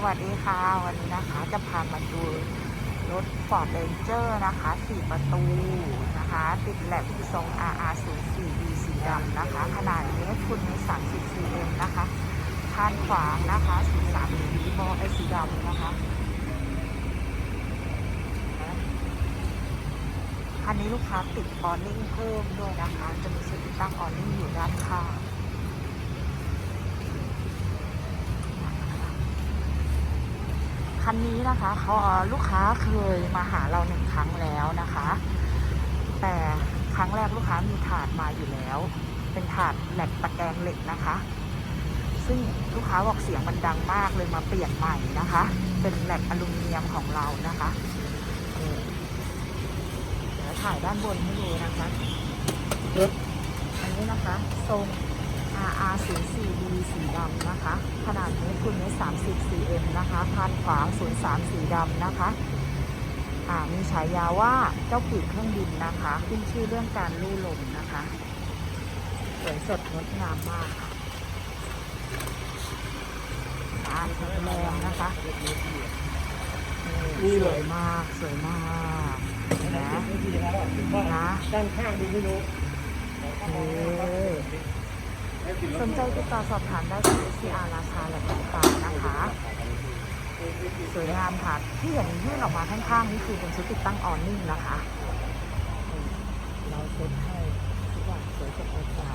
สวัสดีค่ะ วันนี้นะคะจะพามาดูรถ Ford Ranger นะคะ 4 ประตูนะคะ ติดแลบทรง RR 0 4 D สีดำนะคะ ขนาดเมตรคูณมตร30 cm นะคะคานขวางนะคะ 13มิลลิมไอสีดำนะคะคันนี้ลูกค้าติดออนิ่งเพิ่มด้วยนะคะ จะมีชุดติตั้งออนิ่งอยู่ด้านข้าง คันนี้นะคะเขาลูกค้าเคยมาหาเราหนึ่งครั้งแล้วนะคะ แต่ครั้งแรกลูกค้ามีถาดมาอยู่แล้ว เป็นถาดแหลกตะแกรงเหล็กนะคะ ซึ่งลูกค้าบอกเสียงมันดังมากเลยมาเปลี่ยนใหม่นะคะ เป็นแหลกอลูมิเนียมของเรานะคะเดี๋ยวถ่ายด้านบนให้ดูนะคะอันนี้นะคะทรง RR 0 4 D สีดำนะคะ ขนาดเมตรคูณเมตร30 cm นะคะพานขวาง 03 สีดำนะคะอ่ามีฉายาว่าเจ้าปีกเครื่องบินนะคะ ขึ้นชื่อเรื่องการลู่ลมนะคะสวยสดงดงามมากค่ะอ่าแข็งแรงนะคะนี่สเลยวยมากสวยมากนไหมนะด้านข้างดูไม่รู้เออ สนใจติดต่อสอบถามได้ที่ CR ราคาและติดตานะคะ สวยงามค่ะ ที่เห็นยื่นออกมาข้างๆ นี่คือเป็นชุดติดตั้งออนนิ่งนะคะ เราเซ็ตให้ทุกอย่างสวยสดงดงาม